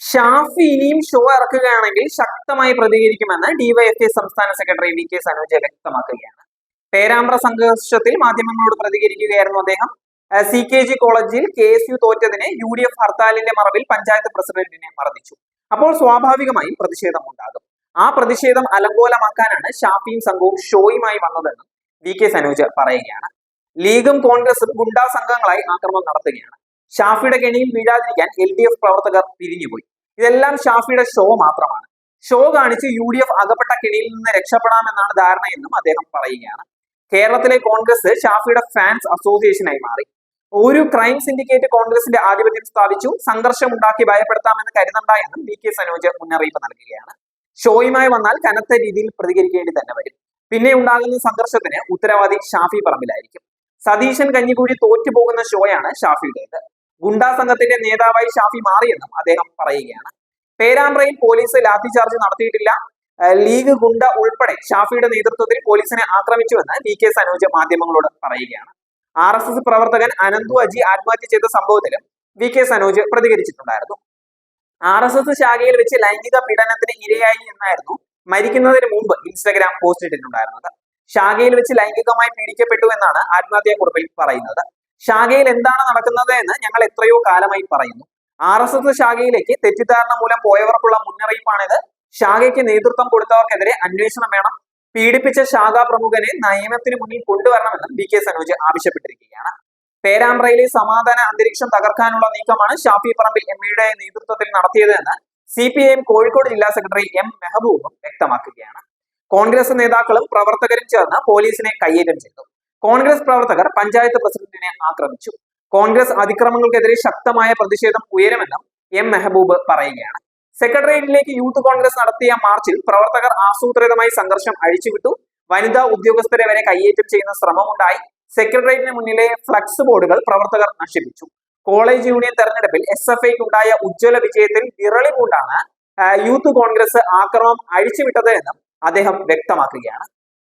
ഷാഫി ഇനിയും ഷോ ഇറക്കുകയാണെങ്കിൽ ശക്തമായി പ്രതികരിക്കുമെന്ന് ഡിവൈഎഫ്ഐ സംസ്ഥാന സെക്രട്ടറി വി കെ സനോജ വ്യക്തമാക്കുകയാണ്. പേരാമ്പ്ര സംഘർഷത്തിൽ മാധ്യമങ്ങളോട് പ്രതികരിക്കുകയായിരുന്നു അദ്ദേഹം. സി കെ ജി കോളേജിൽ കെ എസ് യു തോറ്റതിനെ യു ഡി എഫ് ഹർത്താലിന്റെ മറവിൽ പഞ്ചായത്ത് പ്രസിഡന്റിനെ മർദ്ദിച്ചു. അപ്പോൾ സ്വാഭാവികമായും പ്രതിഷേധം ഉണ്ടാകും ആ പ്രതിഷേധം അലങ്കോലമാക്കാനാണ് ഷാഫിയും സംഘവും ഷോയുമായി വന്നതെന്നും വി കെ സനോജ് പറയുകയാണ്. ലീഗും കോൺഗ്രസും ഗുണ്ടാ സംഘങ്ങളായി ആക്രമണം നടത്തുകയാണ്. ഷാഫിയുടെ കെണിയിൽ വീഴാതിരിക്കാൻ എൽ ഡി എഫ് പ്രവർത്തകർ പിരിഞ്ഞുപോയി. ഇതെല്ലാം ഷാഫിയുടെ ഷോ മാത്രമാണ്. ഷോ കാണിച്ച് യു ഡി എഫ് അകപ്പെട്ട കെണിയിൽ നിന്ന് രക്ഷപ്പെടാമെന്നാണ് ധാരണയെന്നും അദ്ദേഹം പറയുകയാണ്. കേരളത്തിലെ കോൺഗ്രസ് ഷാഫിയുടെ ഫാൻസ് അസോസിയേഷനായി മാറി. ഒരു ക്രൈം സിൻഡിക്കേറ്റ് കോൺഗ്രസിന്റെ ആധിപത്യം സ്ഥാപിച്ചു. സംഘർഷം ഉണ്ടാക്കി ഭയപ്പെടുത്താമെന്ന് കരുതണ്ട എന്നും വി കെ സനോജ് മുന്നറിയിപ്പ് നൽകുകയാണ്. ഷോയുമായി വന്നാൽ കനത്ത രീതിയിൽ പ്രതികരിക്കേണ്ടി തന്നെ വരും. പിന്നെ ഉണ്ടാകുന്ന സംഘർഷത്തിന് ഉത്തരവാദി ഷാഫി പറമ്പിലായിരിക്കും. സതീശൻ കഞ്ഞിക്കൂടി തോറ്റുപോകുന്ന ഷോയാണ് ഷാഫിയുടേത്. ഗുണ്ടാ സംഘത്തിന്റെ നേതാവായി ഷാഫി മാറിയെന്നും അദ്ദേഹം പറയുകയാണ്. പേരാമ്പ്രയിൽ പോലീസ് ലാത്തിചാർജ് നടത്തിയിട്ടില്ല. ലീഗ് ഗുണ്ട ഉൾപ്പെടെ ഷാഫിയുടെ നേതൃത്വത്തിൽ പോലീസിനെ ആക്രമിച്ചുവെന്ന് വി കെ സനോജ് മാധ്യമങ്ങളോട് പറയുകയാണ്. ആർ എസ് എസ് പ്രവർത്തകൻ അനന്തു അജി ആത്മഹത്യ ചെയ്ത സംഭവത്തിലും വി കെ സനോജ് പ്രതികരിച്ചിട്ടുണ്ടായിരുന്നു. ആർ എസ് എസ് ശാഖയിൽ വെച്ച് ലൈംഗിക പീഡനത്തിന് ഇരയായി എന്നായിരുന്നു മരിക്കുന്നതിന് മുമ്പ് ഇൻസ്റ്റഗ്രാം പോസ്റ്റ് ഇട്ടിട്ടുണ്ടായിരുന്നത്. ശാഖയിൽ വെച്ച് ലൈംഗികമായി പീഡിക്കപ്പെട്ടു എന്നാണ് ആത്മഹത്യാക്കുറിപ്പിൽ പറയുന്നത്. ശാഖയിൽ എന്താണ് നടക്കുന്നത് എന്ന് ഞങ്ങൾ എത്രയോ കാലമായി പറയുന്നു. ആർ എസ് എസ് ശാഖയിലേക്ക് തെറ്റിദ്ധാരണ മൂലം പോയവർക്കുള്ള മുന്നറിയിപ്പാണിത്. ശാഖയ്ക്ക് നേതൃത്വം കൊടുത്തവർക്കെതിരെ അന്വേഷണം വേണം. പീഡിപ്പിച്ച ശാഖാ പ്രമുഖനെ നിയമത്തിന് മുന്നിൽ കൊണ്ടുവരണമെന്നും ബി കെ സനോജ് ആവശ്യപ്പെട്ടിരിക്കുകയാണ്. പേരാമ്പ്രയിലെ സമാധാന അന്തരീക്ഷം തകർക്കാനുള്ള നീക്കമാണ് ഷാഫി പറമ്പിൽ എം ഇയുടെ നേതൃത്വത്തിൽ നടത്തിയതെന്ന് C P I M Kozhikode ജില്ലാ സെക്രട്ടറി എം മെഹബൂബും വ്യക്തമാക്കുകയാണ്. കോൺഗ്രസ് നേതാക്കളും പ്രവർത്തകരും ചേർന്ന് പോലീസിനെ കയ്യേറ്റം ചെയ്തു. കോൺഗ്രസ് പ്രവർത്തകർ പഞ്ചായത്ത് പ്രസിഡന്റിനെ ആക്രമിച്ചു. കോൺഗ്രസ് അതിക്രമങ്ങൾക്കെതിരെ ശക്തമായ പ്രതിഷേധം ഉയരുമെന്നും എം മെഹബൂബ് പറയുകയാണ്. സെക്രട്ടേറിയറ്റിലേക്ക് യൂത്ത് കോൺഗ്രസ് നടത്തിയ മാർച്ചിൽ പ്രവർത്തകർ ആസൂത്രിതമായി സംഘർഷം അഴിച്ചുവിട്ടു. വനിതാ ഉദ്യോഗസ്ഥരെ വരെ കയ്യേറ്റം ചെയ്യുന്ന ശ്രമമുണ്ടായി. സെക്രട്ടേറിയറ്റിന് മുന്നിലെ ഫ്ലക്സ് ബോർഡുകൾ പ്രവർത്തകർ നശിപ്പിച്ചു. കോളേജ് യൂണിയൻ തെരഞ്ഞെടുപ്പിൽ എസ് എഫ് ഐക്ക് ഉണ്ടായ ഉജ്ജ്വല വിജയത്തിൽ വിറളി കൊണ്ടാണ് യൂത്ത് കോൺഗ്രസ് ആക്രമം അഴിച്ചുവിട്ടത് എന്നും അദ്ദേഹം വ്യക്തമാക്കുകയാണ്.